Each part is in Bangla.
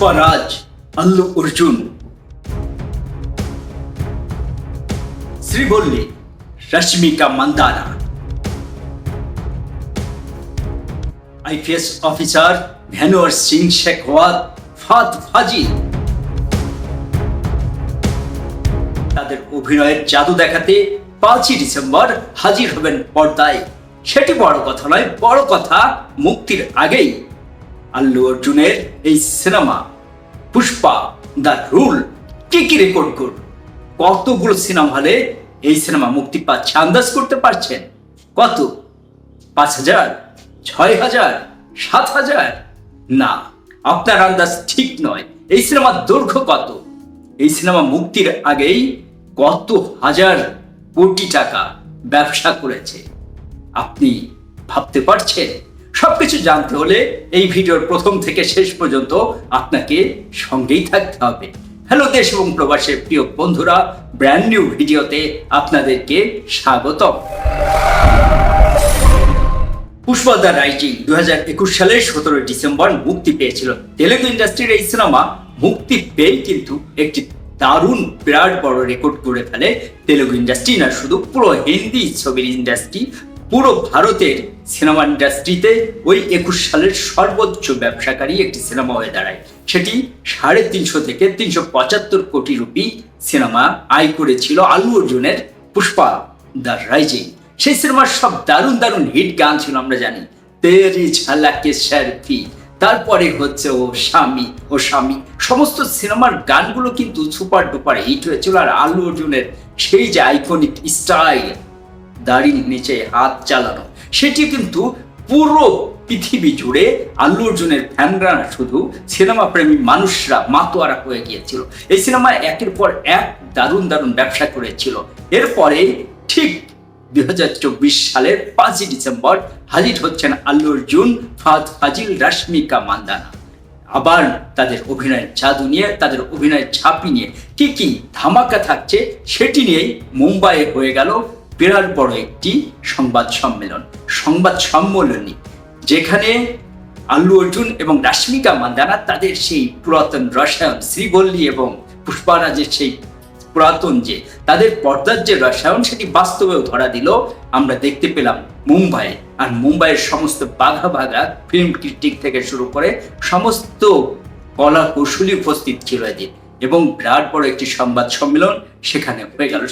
পুষ্পরাজ আল্লু অর্জুন শ্রীবল্লী রশ্মিকা মান্দানা আইপিএস অফিসার ভ্যানোয়ার সিং শেখওয়াত ফাদ ফাজি তাদের অভিনয়ের জাদু দেখাতে পাঁচই ডিসেম্বর হাজির হবেন পর্দায়। সেটি বড় কথা নয়, বড় কথা মুক্তির আগেই। আল্লু অর্জুনের এই সিনেমা, পুষ্পা দ্য রুল, কি কি রেকর্ড করল? কতগুলো সিনেমা হলে এই সিনেমা মুক্তি পাচ্ছে, আন্দাজ করতে পারছেন? কত? পাঁচ হাজার, ছয় হাজার, সাত হাজার? না, আপনার আন্দাজ ঠিক নয়। এই সিনেমার দৈর্ঘ্য কত? এই সিনেমা মুক্তির আগেই কত হাজার কোটি টাকা ব্যবসা করেছে। আপনি ভাবতে পারছেন? সবকিছু জানতে হলে এই ভিডিওর প্রথম থেকে শেষ পর্যন্ত আপনাকে সঙ্গেই থাকতে হবে। হ্যালো দেশ এবং প্রবাসের প্রিয় বন্ধুরা ব্র্যান্ড নিউ ভিডিওতে আপনাদেরকে স্বাগতম। পুষ্পা দ্য রাইজিং দু সালের সতেরো ডিসেম্বর মুক্তি পেয়েছিল। তেলেগু ইন্ডাস্ট্রির এই সিনেমা মুক্তি পেয়ে কিন্তু একটি দারুণ বিরাট বড় রেকর্ড করে ফেলে তেলেগু ইন্ডাস্ট্রি। না, শুধু পুরো হিন্দি ছবির ইন্ডাস্ট্রি পুরো ভারতের সিনেমা ইন্ডাস্ট্রিতে ওই একুশ সালের সর্বোচ্চ ব্যবসাকারী একটি সিনেমা হয়ে দাঁড়ায়। সেটি সাড়ে তিনশো থেকে তিনশো পঁচাত্তর কোটি রুপি সিনেমা আয় করেছিল আলু অর্জুনের পুষ্পা দ্য রাইজিং। সেই সিনেমার সব দারুণ দারুণ হিট গান ছিল, আমরা জানি। তেরি ঝালাকে শারফি তারপরে হচ্ছে ও স্বামী ও স্বামী। সমস্ত সিনেমার গানগুলো কিন্তু সুপার ডুপার হিট হয়েছিল, আর আলু অর্জুনের সেই যে আইকনিক স্টাইল দাড়ির নিচে হাত চালানো। সেটি কিন্তু পুরো পৃথিবী জুড়ে আল্লু অর্জুনের ফ্যানরা শুধু সিনেমা প্রেমী মানুষরা মাতোয়ারা হয়ে গিয়েছিল। এই সিনেমা একের পর এক দারুণ দারুণ ব্যবসা করেছিল। এরপরে ঠিক দুই হাজার চব্বিশ সালের পাঁচই ডিসেম্বর হাজির হচ্ছেন আল্লু অর্জুন ফাদ ফাজিল, রাশ্মিকা মান্দানা। আবার তাদের অভিনয়ের জাদু নিয়ে, তাদের অভিনয়ের ছাপি নিয়ে কি কি ধামাকা থাকছে সেটি নিয়েই মুম্বাইয়ে হয়ে গেল বিরাট বড় একটি সংবাদ সম্মেলন। সংবাদ সম্মেলনী যেখানে আল্লু অর্জুন এবং রাশ্মিকা মান্দানা তাদের সেই পুরাতন রসায়ন শ্রীবল্লী এবং পুষ্পারাজের সেই পুরাতন যে তাদের পর্দার যে রসায়ন সেটি বাস্তবেও ধরা দিল। আমরা দেখতে পেলাম মুম্বাই। আর মুম্বাইয়ের সমস্ত বাঘা বাঘা ফিল্ম ক্রিটিক থেকে শুরু করে সমস্ত কলা কৌশলী উপস্থিত ছিল এদিন। এবং বিরাট বড় একটি সংবাদ সম্মেলন সেখানে হয়ে গেল।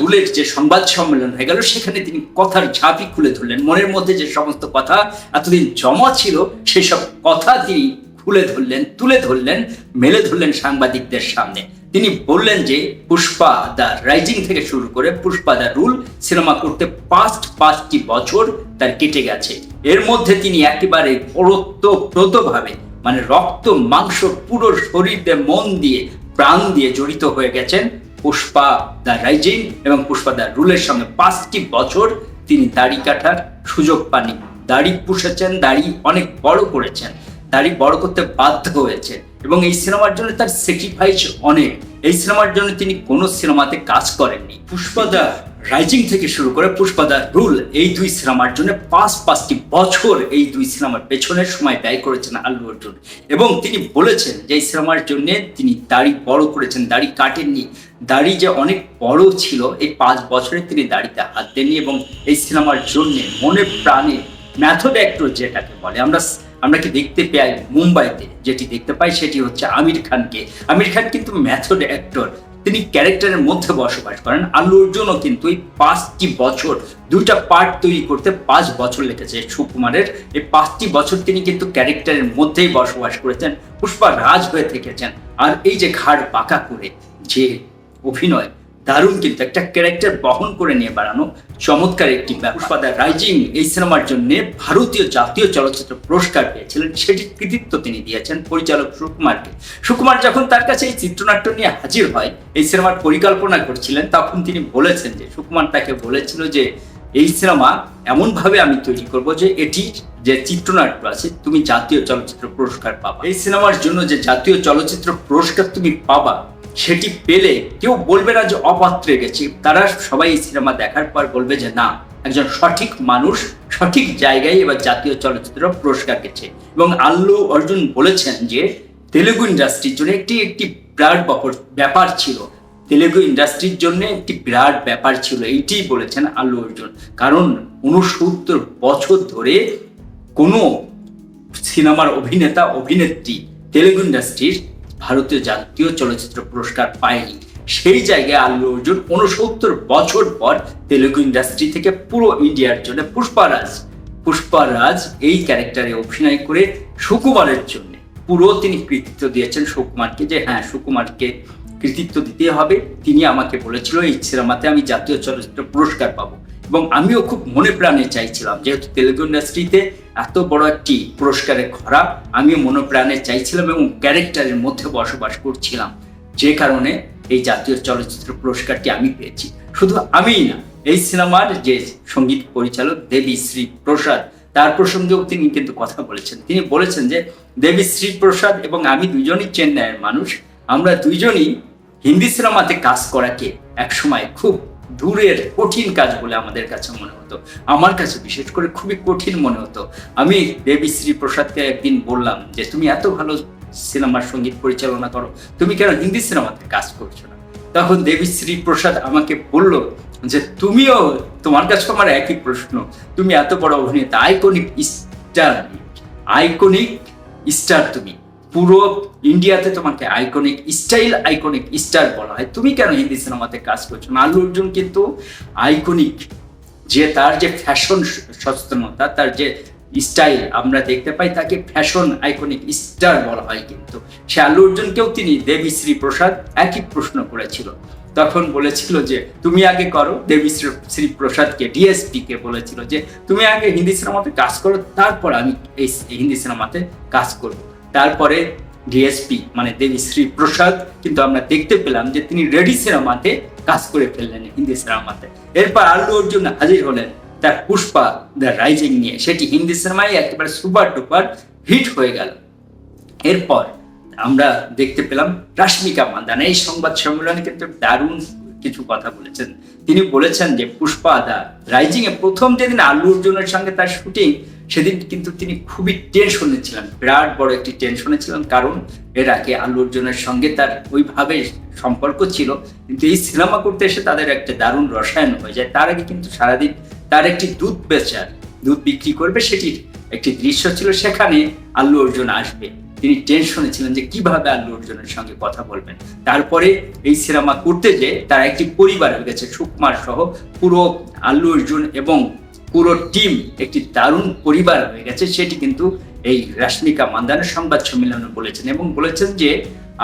রুলের যে সংবাদ সম্মেলন হয়ে গেল সেখানে তিনি কথার ঝাঁপি খুলে ধরলেন। মনের মধ্যে যে সমস্ত কথা এতদিন জমা ছিল সেসব কথা তিনি খুলে ধরলেন তুলে ধরলেন মেলে ধরলেন সাংবাদিকদের সামনে। তিনি বললেন যে পুষ্পা দ্য রাইজিং থেকে শুরু করে পুষ্পা দ্য রুল সিনেমা করতে পাঁচ পাঁচটি বছর তার কেটে গেছে। এর মধ্যে তিনি একেবারে ওরত্তপ্রতভাবে মানে রক্ত মাংস পুরো শরীরে মন দিয়ে প্রাণ দিয়ে জড়িত হয়ে গেছেন পুষ্পা দ্য রাইজিং এবং পুষ্পা দ্য রুলের সঙ্গে পাঁচটি বছর তিনি দাড়ি কাটার সুযোগ পাননি। দাড়ি পুষেছেন, দাড়ি অনেক বড় করেছেন, দাড়ি বড় করতে বাধ্য হয়েছে এবং এই সিনেমার জন্য তার স্যাক্রিফাইস অনেক। এই সিনেমার জন্য তিনি কোনো সিনেমাতে কাজ করেননি। পুষ্পাদা রাইজিং থেকে শুরু করে পুষ্পাদা রুল এই দুই সিনেমার জন্য পাঁচ পাঁচটি বছর এই দুই সিনেমার পেছনের সময় ব্যয় করেছেন আল্লু অর্জুন। এবং তিনি বলেছেন যে এই সিনেমার জন্য তিনি দাড়ি বড় করেছেন, দাড়ি কাটেননি। দাড়ি যে অনেক বড় ছিল, এই পাঁচ বছরে তিনি দাড়িতে হাত দেননি এবং এই সিনেমার জন্য মনে প্রাণে ম্যাথড অ্যাক্টর যেটাকে বলে, আমরা আমরা কি দেখতে পাই মুম্বাইতে? যেটি দেখতে পাই সেটি হচ্ছে আমির খানকে। আমির খান কিন্তু ম্যাথড অ্যাক্টর তিনি ক্যারেক্টারের মধ্যে বসবাস করেন। আল্লু অর্জুনও কিন্তু এই পাঁচটি বছর, দুইটা পার্ট তৈরি করতে পাঁচ বছর লেগেছে সুকুমারের। এই পাঁচটি বছর তিনি কিন্তু ক্যারেক্টারের মধ্যেই বসবাস করেছেন। পুষ্পা রাজ হয়ে থেকেছেন। আর এই যে ঘাড় পাকা করে যে অভিনয় দারুণ কিন্তু একটা ক্যারেক্টার বহন করে নিয়ে বেড়ানো চমৎকার একটি ব্যাপার। রাইজিং এই সিনেমার জন্য ভারতীয় জাতীয় চলচ্চিত্র পুরস্কার পেয়েছিলেন, সেটির কৃতিত্ব তিনি দিয়েছেন পরিচালক সুকুমারকে। সুকুমার যখন তার কাছে এই চিত্রনাট্য নিয়ে হাজির হয়, এই সিনেমার পরিকল্পনা করছিলেন, তখন তিনি বলেছেন যে, সুকুমার তাকে বলেছিল যে, এই সিনেমা এমনভাবে আমি তৈরি করব যে, এটি যে চিত্রনাট্য আছে, তুমি জাতীয় চলচ্চিত্র পুরস্কার পাবা। এই সিনেমার জন্য যে জাতীয় চলচ্চিত্র পুরস্কার তুমি পাবা সেটি পেলে কেউ বলবে না যে অপাত্রে গেছি। তারা সবাই এই সিনেমা দেখার পর বলবে যে না, একজন সঠিক মানুষ সঠিক জায়গায় এবার জাতীয় চলচ্চিত্র পুরস্কার গেছে। এবং আল্লু অর্জুন বলেছেন যে, তেলেগু ইন্ডাস্ট্রির জন্য একটি একটি বিরাট ব্যাপার ব্যাপার ছিল। তেলেগু ইন্ডাস্ট্রির জন্য একটি বিরাট ব্যাপার ছিল এইটি বলেছেন আল্লু অর্জুন। কারণ উনসত্তর বছর ধরে কোনো সিনেমার অভিনেতা, অভিনেত্রী তেলেগু ইন্ডাস্ট্রির ভারতীয় জাতীয় চলচ্চিত্র পুরস্কার পায়নি। সেই জায়গায় আল্লু অর্জুন উনসত্তর বছর পর তেলুগু ইন্ডাস্ট্রি থেকে পুরো ইন্ডিয়ার জন্য পুষ্পারাজ পুষ্পারাজ এই ক্যারেক্টারে অভিনয় করে সুকুমারের জন্য। পুরো তিনি কৃতিত্ব দিয়েছেন সুকুমারকে যে হ্যাঁ সুকুমারকে কৃতিত্ব দিতে হবে। তিনি আমাকে বলেছিল, এই সিনেমাতে আমি জাতীয় চলচ্চিত্র পুরস্কার পাবো। এবং আমিও খুব মনে প্রাণে চাইছিলাম, যেহেতু তেলেগু ইন্ডাস্ট্রিতে এত বড় একটি পুরস্কারের খরা আমিও মনে প্রাণে চাইছিলাম এবং ক্যারেক্টারের মধ্যে বসবাস করছিলাম। যে কারণে এই জাতীয় চলচ্চিত্র পুরস্কারটি আমি পেয়েছি। শুধু আমিই না, এই সিনেমার যে সংগীত পরিচালক দেবী শ্রী প্রসাদ, তার প্রসঙ্গেও তিনি কিন্তু কথা বলেছেন। তিনি বলেছেন যে, দেবী শ্রী প্রসাদ এবং আমি দুজনই চেন্নাইয়ের মানুষ, আমরা দুইজনই হিন্দি সিনেমাতে কাজ করাকে একসময় খুব দূরের কঠিন কাজ বলে আমাদের কাছে মনে হতো। আমার কাছে বিশেষ করে খুবই কঠিন মনে হতো। আমি দেবী শ্রী প্রসাদকে একদিন বললাম যে, তুমি এত ভালো সিনেমার সংগীত পরিচালনা করো। তুমি কেন হিন্দি সিনেমাতে কাজ করছ না? তখন দেবীশ্রী প্রসাদ আমাকে বলল যে, তুমিও, তোমার কাছে আমার একই প্রশ্ন। তুমি এত বড় অভিনেতা আইকনিক স্টার আইকনিক স্টার তুমি। পুরো ইন্ডিয়াতে তোমাকে আইকনিক স্টাইল আইকনিক স্টার বলা হয়। তুমি কেন হিন্দি সিনেমাতে কাজ করছ? না আল্লু অর্জুন কিন্তু আইকনিক যে তার যে ফ্যাশন সচেতনতা, তার যে স্টাইল আমরা দেখতে পাই, তাকে ফ্যাশন আইকনিক স্টার বলা হয় কিন্তু। সে আল্লু অর্জুনকেও তিনি দেবী শ্রী প্রসাদ একই প্রশ্ন করেছিল। তখন বলেছিল যে, তুমি আগে করো। দেবী শ্রী শ্রী প্রসাদকে ডিএসপি কে বলেছিল যে, তুমি আগে হিন্দি সিনেমাতে কাজ করো, তারপর আমি এই হিন্দি সিনেমাতে কাজ করব। তারপরে ডিএসপি মানে দেবী প্রসাদ, কিন্তু আমরা দেখতে পেলাম যে তিনি রেডি সিনেমাতে কাজ করে ফেললেন হিন্দি সিনেমাতে। এরপর আল্লু অর্জুন হাজির হলেন তার পুষ্পা দ্য রাইজিং নিয়ে। সেটি হিন্দি সিনেমায় একেবারে সুপার ডুপার হিট হয়ে গেল। এরপর আমরা দেখতে পেলাম রাশ্মিকা মান্দানা। এই সংবাদ সম্মেলনে কিন্তু দারুণ কিছু কথা বলেছেন। তিনি বলেছেন যে পুষ্পা দা রাইজিং এ প্রথম যেদিন আল্লু অর্জুনের সঙ্গে তার শুটিং সেদিন কিন্তু তিনি খুবই টেনশনে ছিলেন। বিরাট বড় একটি টেনশনে ছিলেন, কারণ এর আগে আল্লু অর্জুনের সঙ্গে তার ওইভাবে সম্পর্ক ছিল, কিন্তু এই সিনেমা করতে এসে তাদের একটা দারুণ রসায়ন হয়ে যায়। তার আগে কিন্তু সারাদিন তার একটি দুধ বেচার, দুধ বিক্রি করবে সেটির একটি দৃশ্য ছিল, সেখানে আল্লু অর্জুন আসবে। তিনি টেনশনে ছিলেন যে কীভাবে আল্লু অর্জুনের সঙ্গে কথা বলবেন। তারপরে এই সিনেমা করতে যে তার একটি পরিবার হয়ে গেছে সুকুমার সহ পুরো আল্লু অর্জুন এবং পুরো টিম একটি দারুণ পরিবার হয়ে গেছে, সেটি কিন্তু এই রাশ্মিকা মান্দানা সংবাদ সম্মেলনে বলেছেন এবং বলেছেন যে,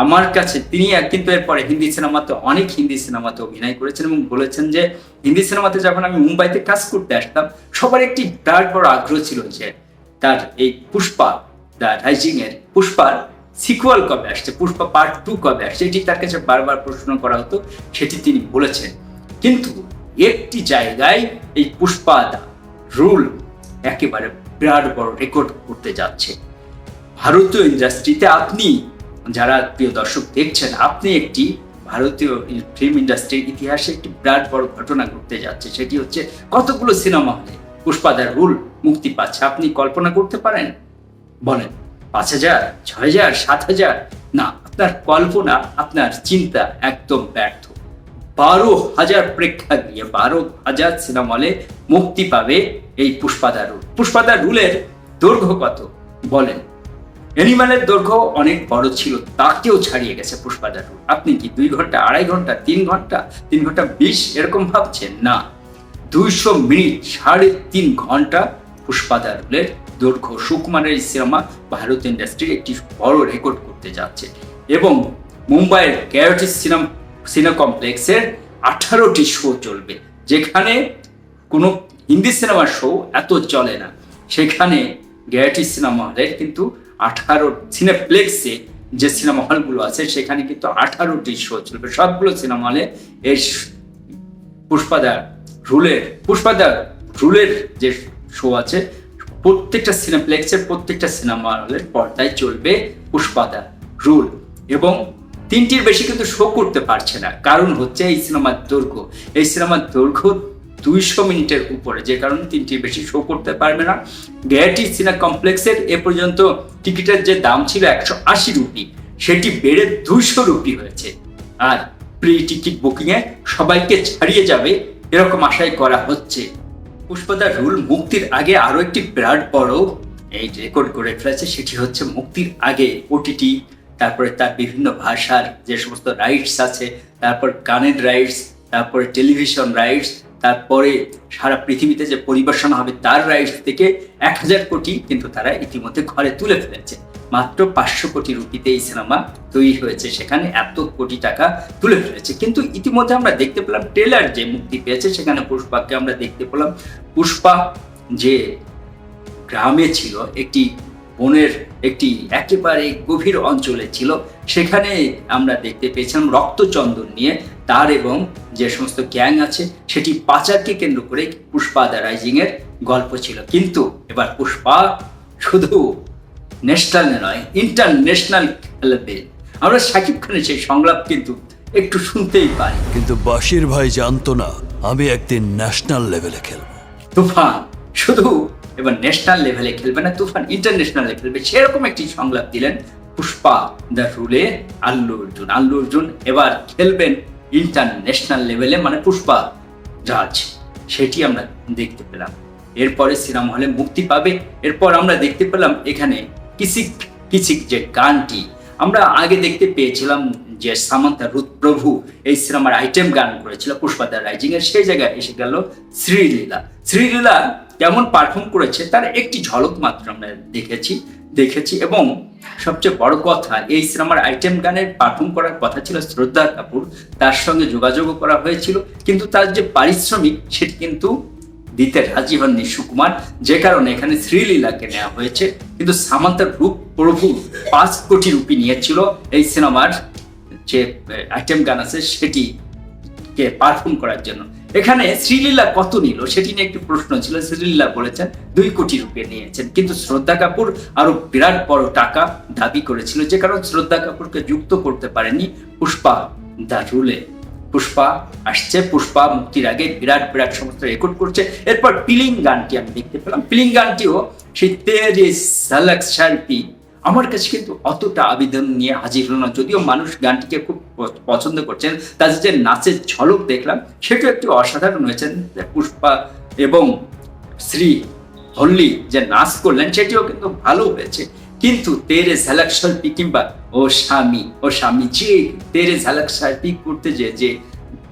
আমার কাছে তিনি কিন্তু এরপরে হিন্দি সিনেমাতে অনেক হিন্দি সিনেমাতে অভিনয় করেছেন এবং বলেছেন যে, হিন্দি সিনেমাতে যখন আমি মুম্বাইতে কাজ করতে আসতাম, সবার একটি বিরাট বড় আগ্রহ ছিল যে, তার এই পুষ্পা দ্য রাইজিং এর পুষ্পার সিকুয়াল কবে আসছে, পুষ্পা পার্ট টু কবে আসছে, এটি তার কাছে বারবার প্রশ্ন করা হতো, সেটি তিনি বলেছেন। কিন্তু একটি জায়গায় এই পুষ্পা দা রুল একেবারে বিরাট বড় রেকর্ড করতে যাচ্ছে। ভারতীয় ইন্ডাস্ট্রিতে আপনি, যারা প্রিয় দর্শক দেখছেন, আপনি একটি ভারতীয় ফিল্ম ইন্ডাস্ট্রির ইতিহাসে একটি বিরাট বড় ঘটনা ঘটতে যাচ্ছে। সেটি হচ্ছে কতগুলো সিনেমা হলে পুষ্পাদার রুল মুক্তি পাচ্ছে? আপনি কল্পনা করতে পারেন? বলেন, পাঁচ হাজার, ছয় হাজার, সাত হাজার? না, আপনার কল্পনা, আপনার চিন্তা একদম ব্যর্থ। বারো হাজার প্রেক্ষাগৃহে, বারো হাজার সিনেমা হলে মুক্তি পাবে এই পুষ্পাদা রুল। পুষ্পাদা রুলের দৈর্ঘ্য কত? বলেন। অ্যানিমালের দৈর্ঘ্য অনেক বড় ছিল, তাকেও ছাড়িয়ে গেছে পুষ্পাদা রুল। আপনি কি দুই ঘণ্টা, আড়াই ঘণ্টা, তিন ঘণ্টা তিন ঘণ্টা, বিশ এরকম ভাবছেন? না। দুইশো মিনিট, সাড়ে তিন ঘণ্টা পুষ্পাদা রুলের দৈর্ঘ্য। সুকুমারের এই সিনেমা ভারত ইন্ডাস্ট্রির একটি বড় রেকর্ড করতে যাচ্ছে। এবং মুম্বাইয়ের গ্যারোটিস সিনেমা সিনে কমপ্লেক্সের আঠারোটি শো চলবে, যেখানে কোনো হিন্দি সিনেমার শো এত চলে না। সেখানে গ্যারাটি সিনেমা হলের কিন্তু আঠারো সিনেপ্লেক্সে যে সিনেমা হলগুলো আছে, সেখানে কিন্তু আঠারোটি শো চলবে। সবগুলো সিনেমা হলে এই পুষ্পাদার রুলের পুষ্পাদার রুলের যে শো আছে, প্রত্যেকটা সিনেপ্লেক্সের প্রত্যেকটা সিনেমা হলের পর্দায় চলবে পুষ্পাদার রুল এবং তিনটির বেশি কিন্তু শো করতে পারছে না। কারণ হচ্ছে এই সিনেমার দৈর্ঘ্য। এই সিনেমার দৈর্ঘ্য দুইশো মিনিটের উপরে, যে কারণে তিনটি বেশি শো করতে পারবে না। গেয়াটি সিনেমা কমপ্লেক্সের এ পর্যন্ত টিকিটের যে দাম ছিল একশো আশি রুপি, সেটি বেড়ে দুইশো রুপি হয়েছে। আর প্রি টিকিট বুকিং এ সবাইকে ছাড়িয়ে যাবে, এরকম আশাই করা হচ্ছে। পুষ্পদার রুল মুক্তির আগে আরও একটি বিরাট বড় এই রেকর্ড করে ফেলেছে, সেটি হচ্ছে মুক্তির আগে। ওটিটি তারপরে তার বিভিন্ন ভাষার যে সমস্ত রাইটস আছে, তারপর গানের রাইটস তারপরে টেলিভিশন রাইটস তারপরে সারা পৃথিবীতে যে পরিবেশন হবে তার রাইটস থেকে এক হাজার কোটি কিন্তু তারা ইতিমধ্যে ঘরে তুলে ফেলেছে। মাত্র পাঁচশো কোটি রুপিতে এই সিনেমা তৈরি হয়েছে, সেখানে এত কোটি টাকা তুলে ফেলেছে। কিন্তু ইতিমধ্যে আমরা দেখতে পেলাম ট্রেলার যে মুক্তি পেয়েছে, সেখানে পুষ্পাকে আমরা দেখতে পেলাম। পুষ্পা যে গ্রামে ছিল, একটি বনের একটি একেবারে গভীর অঞ্চলে ছিল। সেখানে আমরা দেখতে পেয়েছিলাম রক্তচন্দন নিয়ে তার এবং যে সমস্ত গ্যাং আছে সেটি পাচারকে কেন্দ্র করে পুষ্পা দ্য রাইজিং এর গল্প ছিল। কিন্তু এবার পুষ্পা শুধু ন্যাশনাল নয় ইন্টারন্যাশনাল খেলবে। আমরা সাকিব খানের সেই সংলাপ কিন্তু একটু শুনতেই পারি। কিন্তু বাশির ভাই জানতো না আমি একদিন ন্যাশনাল লেভেলে খেলব। তুফান শুধু এবার ন্যাশনাল লেভেলে খেলবে না, তুফান ইন্টারন্যাশনালে খেলবে। সেরকম একটি সংলাপ দিলেন পুষ্পা দ্য রুলে আল্লু অর্জুন। আল্লু অর্জুন এবার খেলবেন ইন্টারন্যাশনাল লেভেলে মানে পুষ্পা রাজ সেটি আমরা দেখতে পেলাম। এরপরে সিনেমা হলে মুক্তি পাবে। এরপর আমরা দেখতে পেলাম এখানে কিসিক কিসিক যে গানটি। আমরা আগে দেখতে পেয়েছিলাম যে সামান্তা রুত প্রভু এই সিনেমার আইটেম গান করেছিল পুষ্পাদার রাইজিং এর সেই জায়গায় এসে গেল শ্রীলীলা। শ্রীলীলা কেমন পারফর্ম করেছে, তার একটি ঝলক মাত্র আমরা দেখেছি দেখেছি এবং সবচেয়ে বড় কথা, এই সিনেমার আইটেম গানের পারফর্ম করার কথা ছিল শ্রদ্ধা কাপুর। তার সঙ্গে যোগাযোগও করা হয়েছিল, কিন্তু তার যে পারিশ্রমিক সেটি কিন্তু দিতে রাজি হননি সুকুমার, যে কারণে এখানে শ্রীলীলাকে নেওয়া হয়েছে। কিন্তু সামান্তার রূপ প্রভু পাঁচ কোটি রুপি নিয়েছিল এই সিনেমার যে আইটেম গান আছে সেটি কে পারফর্ম করার জন্য। এখানে শ্রীলীলা কত নিল? সেটি নিয়ে একটি প্রশ্ন ছিল। শ্রীলীলা বলেছেন, দুই কোটি রুপি নিয়েছেন। কিন্তু শ্রদ্ধা কাপুর আরও বিরাট বড় টাকা দাবি করেছিল। যে কারণ শ্রদ্ধা কাপুরকে যুক্ত করতে পারেনি পুষ্পা দা রুলে পুষ্পা আসছে, পুষ্পা মুক্তির আগে বিরাট বিরাট সমস্ত রেকর্ড করছে। এরপর পিলিং গানটি আমি দেখতে পেলাম। পিলিং গানটিও সেই তেরে সালাক শার্পি আমার কাছে কিন্তু অতটা আবেদন নিয়ে হাজির হলো না। যদিও মানুষ গানটিকে খুব পছন্দ করছেন তাদের যে নাচের ঝলক দেখলাম সেটাও একটু অসাধারণ হয়েছে পুষ্পা এবং শ্রী হল্লি যে নাচ করলেন, সেটিও কিন্তু ভালো হয়েছে। কিন্তু তেরে ঝালাক শিল্পী কিংবা ও স্বামী ও স্বামী যে তেরে ঝালাক শিল্পী করতে যে যে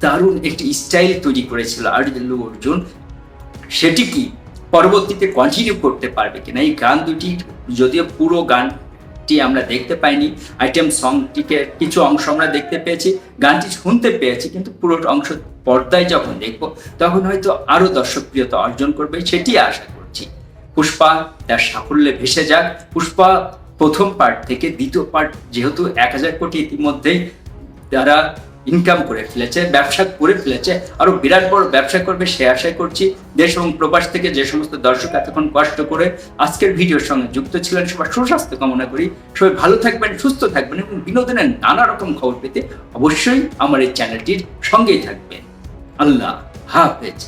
দারুণ একটি স্টাইল তৈরি করেছিল আর্জুন অর্জুন, সেটি কি পরবর্তীতে কন্টিনিউ করতে পারবে কিনা? এই গান দুটি যদিও পুরো গানটি আমরা দেখতে পাইনি। আইটেম সংটিকে কিছু অংশ আমরা দেখতে পেয়েছি। গানটি শুনতে পেয়েছি, কিন্তু পুরো অংশ পর্দায় যখন দেখব, তখন হয়তো আরও দর্শকপ্রিয়তা অর্জন করবে, সেটি আশা করছি। পুষ্পা, তার সাফল্যে ভেসে যাক। পুষ্পা, প্রথম পার্ট থেকে দ্বিতীয় পার্ট যেহেতু এক হাজার কোটি ইতিমধ্যেই তারা ইনকাম করে ফেলেছে, ব্যবসা করে ফেলেছে, আরও বিরাট বড় ব্যবসা করবে সে আশাই করছি। দেশ এবং প্রবাস থেকে যে সমস্ত দর্শক এতক্ষণ কষ্ট করে আজকের ভিডিওর সঙ্গে যুক্ত ছিলেন, সবার সুস্বাস্থ্য কামনা করি। সবাই ভালো থাকবেন, সুস্থ থাকবেন এবং বিনোদনের নানা রকম খবর পেতে অবশ্যই আমার এই চ্যানেলটির সঙ্গেই থাকবেন। আল্লাহ হাফেজ।